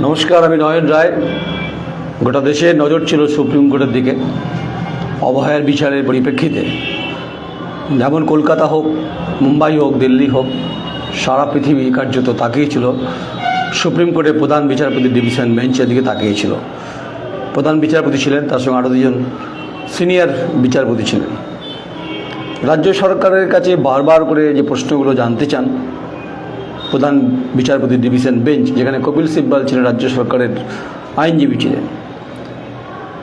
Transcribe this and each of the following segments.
নমস্কার, আমি নয়ন রায়। গোটা দেশে নজর ছিল সুপ্রিম কোর্টের দিকে, অবহায়ের বিচারের পরিপ্রেক্ষিতে। যেমন কলকাতা হোক, মুম্বাই হোক, দিল্লি হোক, সারা পৃথিবী কার্যত তাকিয়েছিল সুপ্রিম কোর্টের প্রধান বিচারপতি ডিভিশন বেঞ্চের দিকে তাকিয়েছিল প্রধান বিচারপতি ছিলেন, তার সঙ্গে আরও দুজন সিনিয়র বিচারপতি ছিলেন। রাজ্য সরকারের কাছে বারবার করে যে প্রশ্নগুলো জানতে চান প্রধান বিচারপতি ডিভিশন বেঞ্চ, যেখানে কপিল সিব্বাল ছিলেন রাজ্য সরকারের আইনজীবী ছিলেন।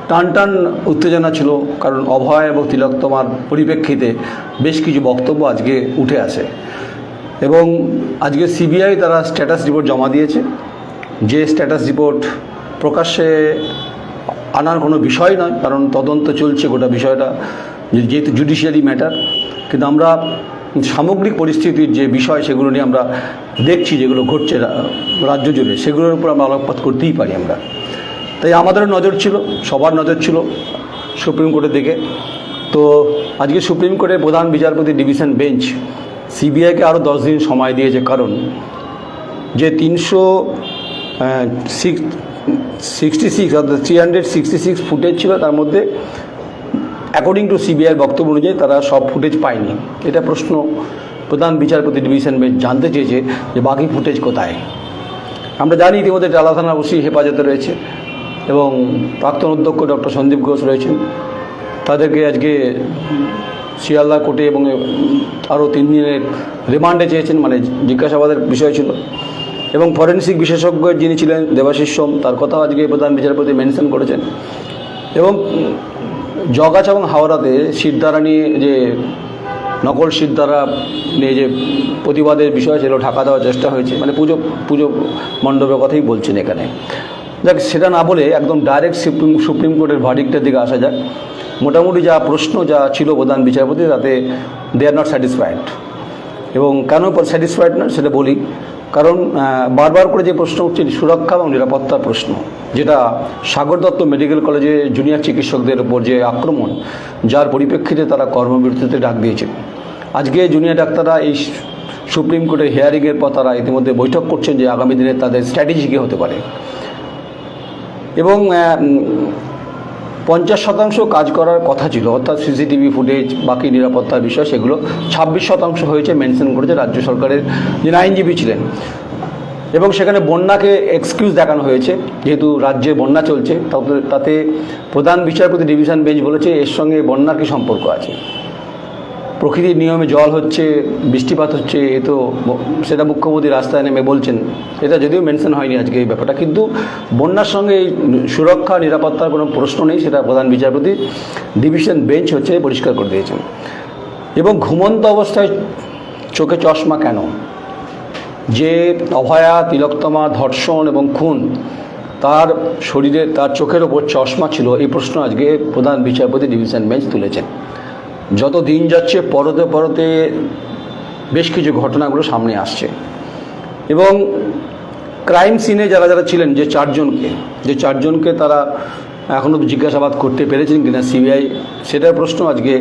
টান টান উত্তেজনা ছিল, কারণ অভয় এবং তিলোত্তমার পরিপ্রেক্ষিতে বেশ কিছু বক্তব্য আজকে উঠে আসে। এবং আজকে সিবিআই তারা স্ট্যাটাস রিপোর্ট জমা দিয়েছে। যে স্ট্যাটাস রিপোর্ট প্রকাশ্যে আনার কোনো বিষয় নয়, কারণ তদন্ত চলছে গোটা বিষয়টা যেহেতু জুডিশিয়ারি ম্যাটার কিন্তু আমরা সামগ্রিক পরিস্থিতির যে বিষয় সেগুলো নিয়ে আমরা দেখছি, যেগুলো ঘটছে রাজ্য জুড়ে, সেগুলোর উপর আমরা আলোকপাত করতেই পারি আমরা। তাই আমাদেরও নজর ছিল, সবার নজর ছিল সুপ্রিম কোর্টের দিকে। তো আজকে সুপ্রিম কোর্টের প্রধান বিচারপতি ডিভিশন বেঞ্চ সিবিআইকে আরও দশ দিন সময় দিয়েছে, কারণ যে তিনশো সিক্স, সিক্সটি সিক্স অর্থাৎ three hundred sixty six footage ছিল, তার মধ্যে অ্যাকর্ডিং টু সিবিআইয়ের বক্তব্য অনুযায়ী তারা সব ফুটেজ পায়নি। এটা প্রশ্ন প্রধান বিচারপতি ডিভিশন বেঞ্চ জানতে চেয়েছে যে বাকি ফুটেজ কোথায়। আমরা জানি ইতিমধ্যে টালা থানা ওসি হেফাজতে রয়েছে এবং প্রাক্তন অধ্যক্ষ ডক্টর সন্দীপ ঘোষ রয়েছেন। তাদেরকে আজকে শিয়ালদা কোর্টে এবং আরও তিন দিনের রিমান্ডে চেয়েছেন মানে জিজ্ঞাসাবাদের বিষয় ছিল। এবং ফরেন্সিক বিশেষজ্ঞ যিনি ছিলেন দেবাশিস সোম, তার কথাও আজকে প্রধান বিচারপতি মেনশন করেছেন। এবং জগাছ এবং হাওড়াতে সিদ্ধারা নিয়ে যে নকল সিদ্ধারা নিয়ে যে প্রতিবাদের বিষয় ছিল, ঢাকা দেওয়ার চেষ্টা হয়েছে মানে পুজো পুজো মণ্ডপের কথাই বলছেন এখানে। যাক, সেটা না বলে একদম ডাইরেক্ট সুপ্রিম সুপ্রিম কোর্টের ভার্ডিক্টের দিকে আসা যাক। মোটামুটি যা প্রশ্ন যা ছিল প্রধান বিচারপতি, তাতে দে আর নট স্যাটিসফাইড এবং কেন স্যাটিসফাইড না, সেটা বলি। কারণ বারবার করে যে প্রশ্ন উঠছে সুরক্ষা এবং নিরাপত্তার প্রশ্ন, যেটা সাগর দত্ত মেডিকেল কলেজে জুনিয়র চিকিৎসকদের উপর যে আক্রমণ, যার পরিপ্রেক্ষিতে তারা কর্মবিরতিতে ডাক দিয়েছে। আজকে জুনিয়র ডাক্তাররা এই সুপ্রিম কোর্টের হিয়ারিংয়ের পর তারা ইতিমধ্যে বৈঠক করছেন যে আগামী দিনে তাদের স্ট্র্যাটেজি কী হতে পারে। এবং পঞ্চাশ শতাংশ কাজ করার কথা ছিল, অর্থাৎ সিসিটিভি ফুটেজ, বাকি নিরাপত্তার বিষয়, সেগুলো ছাব্বিশ শতাংশ হয়েছে, মেনশন করেছে রাজ্য সরকারের যিনি আইনজীবী ছিলেন। এবং সেখানে বন্যাকে এক্সকিউজ দেখানো হয়েছে, যেহেতু রাজ্যে বন্যা চলছে, তাতে প্রধান বিচারপতি ডিভিশন বেঞ্চ বলেছে, এর সঙ্গে বন্যার কি সম্পর্ক আছে? প্রকৃতির নিয়মে জল হচ্ছে, বৃষ্টিপাত হচ্ছে, এ তো সেটা মুখ্যমন্ত্রী রাস্তায় নেমে বলছেন। এটা যদিও মেনশন হয়নি আজকে এই ব্যাপারটা, কিন্তু বন্যার সঙ্গে এই সুরক্ষা, নিরাপত্তার কোনো প্রশ্ন নেই, সেটা প্রধান বিচারপতি ডিভিশন বেঞ্চ হচ্ছে পরিষ্কার করে দিয়েছেন। এবং ঘুমন্ত অবস্থায় চোখে চশমা কেন? যে অভয়া, তিলোত্তমা, ধর্ষণ এবং খুন, তার শরীরে, তার চোখের ওপর চশমা ছিল, এই প্রশ্ন আজকে প্রধান বিচারপতি ডিভিশন বেঞ্চ তুলেছেন। যত দিন যাচ্ছে, পরতে পরতে বেশ কিছু ঘটনাগুলো সামনে আসছে। এবং ক্রাইম সিনে যারা যারা ছিলেন, যে চারজনকে যে চারজনকে তারা এখনও জিজ্ঞাসাবাদ করতে পেরেছেন কিনা সিবিআই, সেটার প্রশ্ন আজকে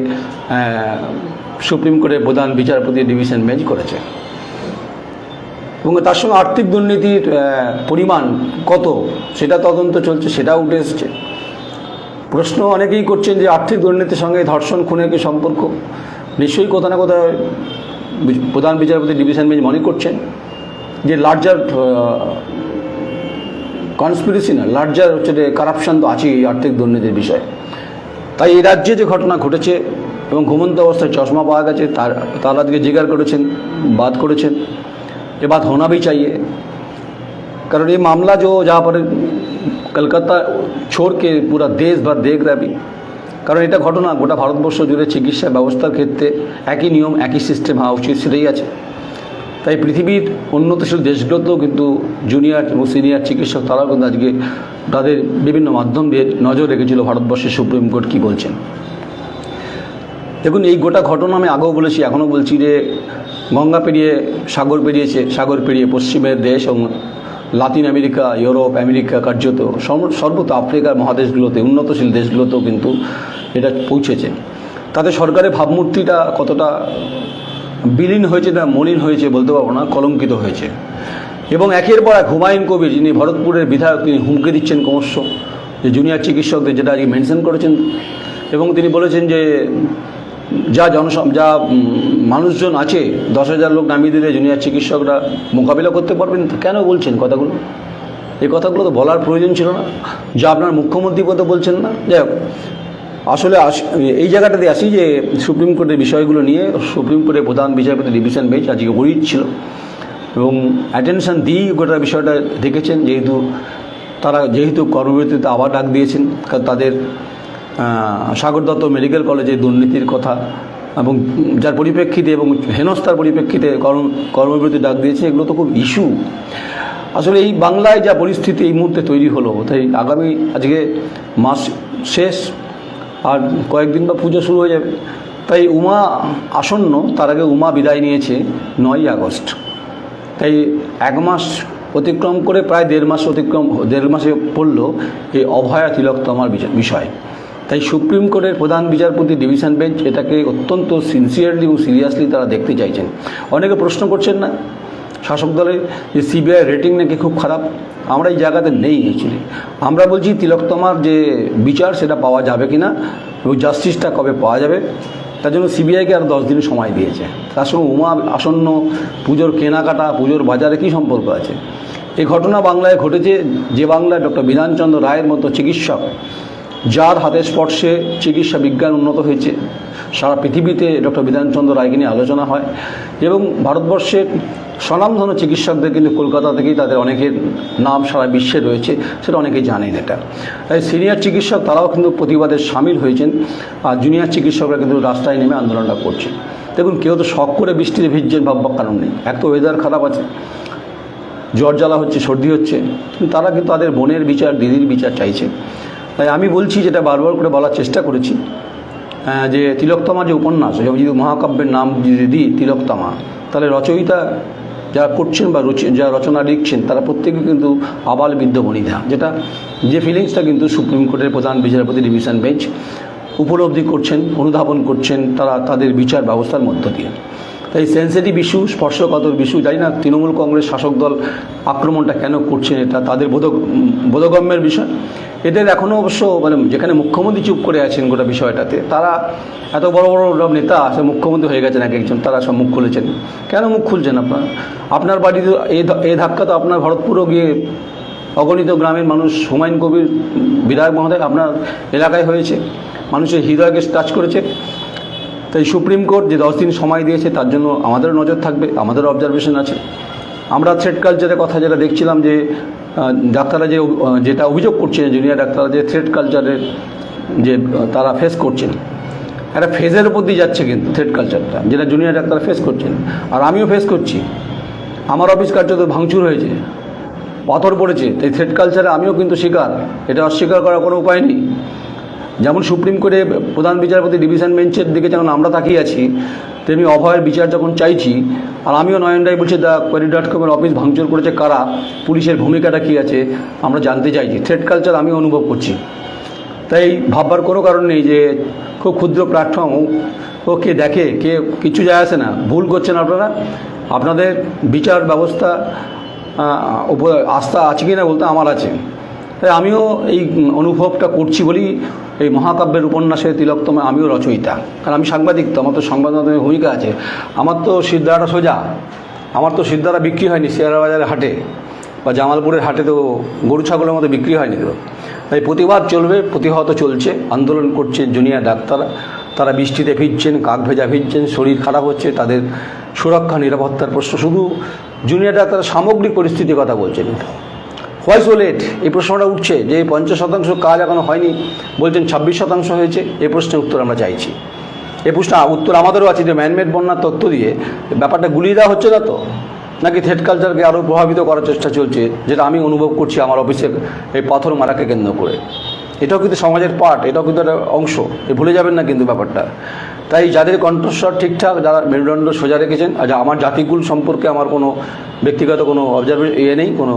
সুপ্রিম কোর্টের প্রধান বিচারপতি ডিভিশন বেঞ্চ করেছে। এবং তার সঙ্গে আর্থিক দুর্নীতির পরিমাণ কত, সেটা তদন্ত চলছে, সেটাও উঠে এসছে। প্রশ্ন অনেকেই করছেন যে আর্থিক দুর্নীতির সঙ্গে ধর্ষণ, খুনের কি সম্পর্ক? নিশ্চয়ই কোথাও না কোথাও প্রধান বিচারপতি ডিভিশন বেঞ্চ মনে করছেন যে লার্জার কনস্পিরেসি না লার্জার হচ্ছে যে কারাপশান তো আছেই আর্থিক দুর্নীতির বিষয়ে। তাই এই রাজ্যে যে ঘটনা ঘটেছে এবং ঘুমন্ত অবস্থায় চশমা পাওয়া গেছে, তার, তারা দিকে জিগার করেছেন, বাদ করেছেন। এ বাদ হোনা চাইয়ে। কারণ এই মামলা যে যা পরে কলকাতা छोड़ के पूरा देश भर देख रहा है अभी কারণ এটা ঘটনা গোটা ভারতবর্ষ জুড়ে চিকিৎসা ব্যবস্থার ক্ষেত্রে একই নিয়ম একই সিস্টেম হওয়া উচিত সেটাই আছে তাই পৃথিবীর উন্নতশীল দেশগুলোতেও কিন্তু জুনিয়র এবং সিনিয়র চিকিৎসক তারাও কিন্তু আজকে তাদের বিভিন্ন মাধ্যম দিয়ে নজর রেখেছিল ভারতবর্ষের সুপ্রিম কোর্ট কী বলছেন দেখুন এই গোটা ঘটনা আমি আগেও বলেছি এখনও বলছি যে গঙ্গা পেরিয়ে সাগর পেরিয়েছে সাগর পেরিয়ে পশ্চিমের দেশ এবং লাতিন আমেরিকা, ইউরোপ, আমেরিকা কার্যত সর্ব- সর্বত আফ্রিকার মহাদেশগুলোতে, উন্নতশীল দেশগুলোতেও কিন্তু এটা পৌঁছেছে। তাতে সরকারের ভাবমূর্তিটা কতটা বিলীন হয়েছে না মলিন হয়েছে বলতে পারব না, কলঙ্কিত হয়েছে। এবং একের পর এক হুমায়ুন কবির, যিনি ভরতপুরের বিধায়ক, তিনি হুমকি দিচ্ছেন ক্রমশ, যে জুনিয়র চিকিৎসকদের যেটা আজকে মেনশন করেছেন, এবং তিনি বলেছেন যে যা জনসম যা মানুষজন আছে, দশ হাজার লোক নামিয়ে দিলে জুনিয়র চিকিৎসকরা মোকাবিলা করতে পারবেন কেন বলছেন কথাগুলো? এই কথাগুলো তো বলার প্রয়োজন ছিল না। যা আপনার মুখ্যমন্ত্রী কথা বলছেন না। যাই হোক, আসলে আস- এই জায়গাটাতে আসি যে, সুপ্রিম কোর্টের বিষয়গুলো নিয়ে, সুপ্রিম কোর্টের প্রধান বিচারপতি ডিভিশন বেঞ্চ আজকে গরিব ছিল। এবং অ্যাটেনশন দিয়েই গোটা বিষয়টা দেখেছেন, যেহেতু তারা, যেহেতু কর্মবিরতিতে আবার ডাক দিয়েছেন তাদের সাগর দত্ত মেডিকেল কলেজে দুর্নীতির কথা এবং যার পরিপ্রেক্ষিতে এবং হেনস্থার পরিপ্রেক্ষিতে কর্ম, কর্মবিরতি ডাক দিয়েছে, এগুলো তো খুব ইস্যু। আসলে এই বাংলায় যা পরিস্থিতি এই মুহূর্তে তৈরি হলো, তাই আগামী আজকে মাস শেষ, আর কয়েকদিন বা পুজো শুরু হয়ে যাবে। তাই উমা আসন্ন, তার আগে উমা বিদায় নিয়েছে নয়ই আগস্ট। তাই এক মাস অতিক্রম করে প্রায় দেড় মাস অতিক্রম, দেড় মাসে পড়ল এই অভয়া তিলকতমার বিষ- বিষয়। তাই সুপ্রিম কোর্টের প্রধান বিচারপতি ডিভিশন বেঞ্চ এটাকে অত্যন্ত সিনসিয়ারলি এবং সিরিয়াসলি তারা দেখতে চাইছেন। অনেকে প্রশ্ন করছেন না, শাসক দলের যে সিবিআই রেটিং নাকি খুব খারাপ, আমরা এই জায়গাতে নেই অ্যাকচুয়ালি আমরা বলছি তিলকতমার যে বিচার সেটা পাওয়া যাবে কি না এবং জাস্টিসটা কবে পাওয়া যাবে, তার জন্য সিবিআইকে আর দশ দিন সময় দিয়েছে। তার সঙ্গে উমা আসন্ন, পুজোর কেনাকাটা, পুজোর বাজারে কী সম্পর্ক আছে? এই ঘটনা বাংলায় ঘটেছে, যে বাংলায় ডক্টর বিধানচন্দ্র রায়ের মতো চিকিৎসক যার হাতের স্পর্শে চিকিৎসা বিজ্ঞান উন্নত হয়েছে। সারা পৃথিবীতে ডক্টর বিধানচন্দ্র রায়কে নিয়ে আলোচনা হয় এবং ভারতবর্ষের স্বনামধন্য চিকিৎসকদের কিন্তু কলকাতা থেকেই তাদের অনেকের নাম সারা বিশ্বে রয়েছে, সেটা অনেকেই জানেন এটা। তাই সিনিয়র চিকিৎসক তারাও কিন্তু প্রতিবাদে সামিল হয়েছেন, আর জুনিয়র চিকিৎসকরা কিন্তু রাস্তায় নেমে আন্দোলনটা করছে দেখুন, কেউ তো শখ করে বৃষ্টিতে ভিজছেন, ভাববার কারণ নেই। এক তো ওয়েদার খারাপ আছে, জ্বর জ্বালা হচ্ছে, সর্দি হচ্ছে তারা কিন্তু তাদের বোনের বিচার, দিদির বিচার চাইছে তাই আমি বলছি যেটা বারবার করে বলার চেষ্টা করেছি যে তিলোত্তমা যে উপন্যাস যদি মহাকাব্যের নাম যদি দিই, তিলোত্তমা, তাহলে রচয়িতা যারা করছেন বা যারা রচনা লিখছেন, তারা প্রত্যেকে কিন্তু আবাল বৃদ্ধ বনিতা, যেটা যে ফিলিংসটা কিন্তু সুপ্রিম কোর্টের প্রধান বিচারপতি ডিভিশন বেঞ্চ উপলব্ধি করছেন, অনুধাবন করছেন তারা তাদের বিচার ব্যবস্থার মধ্য দিয়ে। তাই সেন্সিটিভ ইস্যু স্পর্শকাতর ইস্যু জানি না তৃণমূল কংগ্রেস শাসক দল আক্রমণটা কেন করছেন এটা, তাদের বোধ, বোধগম্যের বিষয়। এদের এখনও অবশ্য মানে যেখানে মুখ্যমন্ত্রী চুপ করে আছেন গোটা বিষয়টাতে, তারা এত বড় বড় সব নেতা, সে মুখ্যমন্ত্রী হয়ে গেছেন এক একজন, তারা সব মুখ খুলেছেন। কেন মুখ খুলছেন আপনার? আপনার বাড়িতে এই ধাক্কা তো আপনার ভরতপুরও গিয়ে অগণিত গ্রামের মানুষ, হুমায়ুন কবির, বিধায়ক মহোদয়, আপনার এলাকায় হয়েছে। মানুষের হৃদয়কে টাচ করেছে। তাই সুপ্রিম কোর্ট যে দশ দিন সময় দিয়েছে, তার জন্য আমাদেরও নজর থাকবে, আমাদেরও অবজারভেশন আছে। আমরা থ্রেড কালচারের কথা যেটা দেখছিলাম যে ডাক্তাররা যে যেটা অভিযোগ করছেন জুনিয়র ডাক্তাররা যে থ্রেড কালচারের যে তারা ফেস করছেন। একটা ফেজের উপর দিয়ে যাচ্ছে কিন্তু থ্রেড কালচারটা যেটা জুনিয়র ডাক্তার ফেস করছেন। আর আমিও ফেস করছি। আমার অফিস কার্যত ভাঙচুর হয়েছে, পাথর পড়েছে, তাই থ্রেড কালচারে আমিও কিন্তু শিকার। এটা অস্বীকার করার কোনো উপায় নেই। যেমন সুপ্রিম কোর্টে প্রধান বিচারপতি ডিভিশন বেঞ্চের দিকে যেমন আমরা তাকিয়ে আছি, তেমনি অভয়ের বিচার যখন চাইছি, আর আমিও নয়ন রায় বলছি দ্য কোয়ারি ডট কমের অফিস ভাঙচুর করেছে কারা? পুলিশের ভূমিকাটা কী আছে? আমরা জানতে চাইছি। থ্রেড কালচার আমি অনুভব করছি। তাই ভাববার কোনো কারণ নেই যে, খুব ক্ষুদ্র প্ল্যাটফর্ম ও কে দেখে, কে কিছু যায় আসে না, ভুল করছেন আপনারা? আপনাদের বিচার ব্যবস্থা উপর আস্থা আছে কি না বলতে আমার আছে। তাই আমিও এই অনুভবটা করছি বলেই এই মহাকাব্যের উপন্যাসের তিলকতমে আমিও রচয়িতা। কারণ আমি সাংবাদিক তো, আমার তো সংবাদ মাধ্যমে ভূমিকা আছে। আমার তো সিদ্ধারা সোজা। আমার তো সিদ্ধারা বিক্রি হয়নি বাজারে হাটে। বা জামালপুরের হাটে তো গরু ছাগলের মতো বিক্রি হয়নি তো। তাই প্রতিবাদ চলবে, প্রতিহত চলছে, আন্দোলন করছে জুনিয়র ডাক্তার। তারা বৃষ্টিতে ভিজছেন, কাক ভেজা ভিজছেন, শরীর খারাপ হচ্ছে, তাদের সুরক্ষা, নিরাপত্তার প্রশ্ন। শুধু জুনিয়র ডাক্তার সামগ্রিক পরিস্থিতির কথা বলছেন। হোয়াই সো লেট এই প্রশ্নটা উঠছে যে পঞ্চাশ শতাংশ কাজ এখনও হয়নি, বলছেন ছাব্বিশ শতাংশ হয়েছে এই প্রশ্নের উত্তর আমরা চাইছি। এই প্রশ্ন উত্তর আমাদেরও আছে যে ম্যানমেড বন্যার তথ্য দিয়ে ব্যাপারটা গুলিয়ে দেওয়া হচ্ছে না তো? নাকি থ্রেড কালচারকে আরও প্রভাবিত করার চেষ্টা চলছে, যেটা আমি অনুভব করছি আমার অফিসের এই পাথর মারাকে কেন্দ্র করে? এটাও কিন্তু সমাজের পার্ট এটাও কিন্তু একটা অংশ, এ ভুলে যাবেন না কিন্তু ব্যাপারটা। তাই যাদের কণ্ঠস্বর ঠিকঠাক, যারা মেরুদণ্ড সোজা রেখেছেন, আর আমার জাতিকুল সম্পর্কে আমার কোনো ব্যক্তিগত কোনো অবজারভে ইয়ে নেই, কোনো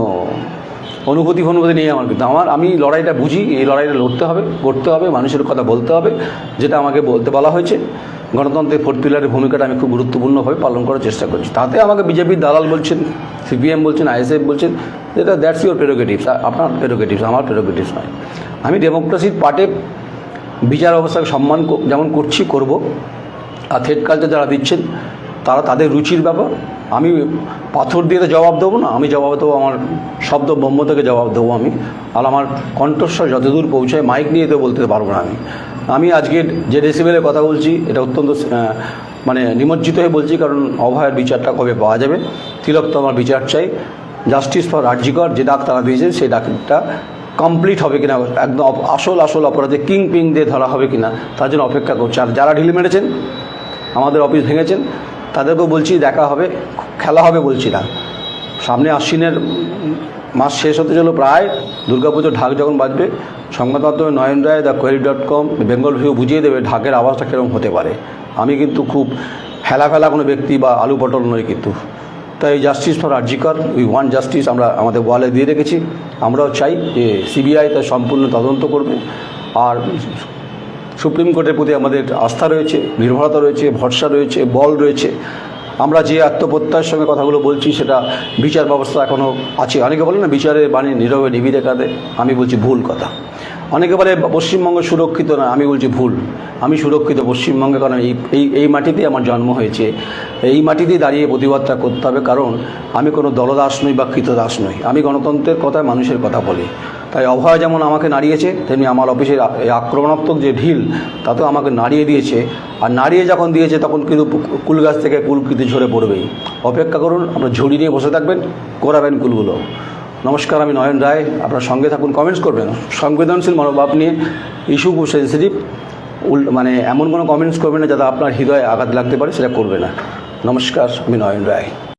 অনুভূতি ফনুভূতি নেই আমার কিন্তু। আমার, আমি লড়াইটা বুঝি, এই লড়াইটা লড়তে হবে, করতে হবে, মানুষের কথা বলতে হবে, যেটা আমাকে বলতে বলা হয়েছে। গণতন্ত্রের ফোর্থ পিলারের ভূমিকাটা আমি খুব গুরুত্বপূর্ণভাবে পালন করার চেষ্টা করছি। তাতে আমাকে বিজেপির দালাল বলছেন, সিপিএম বলছেন, আইএসএফ বলছেন, যেটা দ্যাটস ইউর প্রেরোগেটিভস আপনার প্রেরোগেটিভস, আমার প্রেরোগেটিভস নয়। আমি ডেমোক্রেসির পার্টে বিচার ব্যবস্থাকে সম্মান যেমন করছি, করব। আর থ্রেড কালচার যারা দিচ্ছেন তারা তাদের রুচির ব্যাপার। আমি পাথর দিয়ে তো জবাব দেবো না, আমি জবাব দেবো আমার শব্দ ব্রহ্ম থেকে জবাব দেবো আমি। আর আমার কণ্ঠস্বর যতদূর পৌঁছায় মাইক নিয়ে তো বলতে পারব না আমি। আমি আজকে যে ডেসিবেলের কথা বলছি, এটা অত্যন্ত মানে নিমজ্জিত হয়ে বলছি, কারণ অভয়ের বিচারটা কবে পাওয়া যাবে? তিলক তো আমার বিচার চাই। জাস্টিস ফর রাজ্যকর যে ডাক তারা দিয়েছে সেই ডাকটা কমপ্লিট হবে কিনা, একদম আসল আসল অপরাধে কিং পিং দিয়ে ধরা হবে কিনা, তার জন্য অপেক্ষা করছে। আর যারা ঢিল মেরেছেন, আমাদের অফিস ভেঙেছেন তাদেরকেও বলছি, দেখা হবে, খেলা হবে বলছি না। সামনে আশ্বিনের মাস শেষ হতে চলো প্রায় দুর্গাপুজোর ঢাক যখন বাজবে, সংবাদ মাধ্যমে Nayan Roy the Query dot com, Bengal View বুঝিয়ে দেবে ঢাকের আওয়াজটা কীরকম হতে পারে। আমি কিন্তু খুব হেলা ফেলা কোনো ব্যক্তি বা আলু পটল নই কিন্তু। তাই justice for RG Kar we want justice আমরা আমাদের ওয়ালে দিয়ে রেখেছি। আমরাও চাই যে সিবিআই তার সম্পূর্ণ তদন্ত করবে। আর সুপ্রিম কোর্টের প্রতি আমাদের আস্থা রয়েছে, নির্ভরতা রয়েছে, ভরসা রয়েছে, বল রয়েছে। আমরা যে আত্মপ্রত্যয়ের সঙ্গে কথাগুলো বলছি, সেটা বিচার ব্যবস্থা এখনও আছে। অনেকে বলে না, বিচারের বাণী নীরবে নিবিড়ে কাঁদে। আমি বলছি ভুল কথা। অনেকে বলে, পশ্চিমবঙ্গ সুরক্ষিত না। আমি বলছি ভুল। আমি সুরক্ষিত পশ্চিমবঙ্গে কারণ এই এই এই মাটিতেই আমার জন্ম হয়েছে। এই মাটিতেই দাঁড়িয়ে প্রতিবাদটা করতে হবে। কারণ আমি কোনো দলদাস নই বা কৃতদাস নই। আমি গণতন্ত্রের কথা মানুষের কথা বলি। তাই অভয় যেমন আমাকে নাড়িয়েছে, তেমনি আমার অফিসের এই আক্রমণাত্মক যে ঢিল, তাতেও আমাকে নাড়িয়ে দিয়েছে। আর নাড়িয়ে যখন দিয়েছে, তখন কিন্তু কুল গাছ থেকে কুল কিন্তু ঝরে পড়বেই। অপেক্ষা করুন, আপনার ঝুড়ি নিয়ে বসে থাকবেন করাবেন কুলগুলো। নমস্কার, আমি নয়ন রায়। আপনার সঙ্গে থাকুন কমেন্টস করবেন। সংবেদনশীল মনোভাব নিয়ে ইস্যু সেন্সিটিভ উল মানে এমন কোনো কমেন্টস করবেন না, যাতে আপনার হৃদয়ে আঘাত লাগতে পারে, সেটা করবে না। নমস্কার, আমি নয়ন রায়।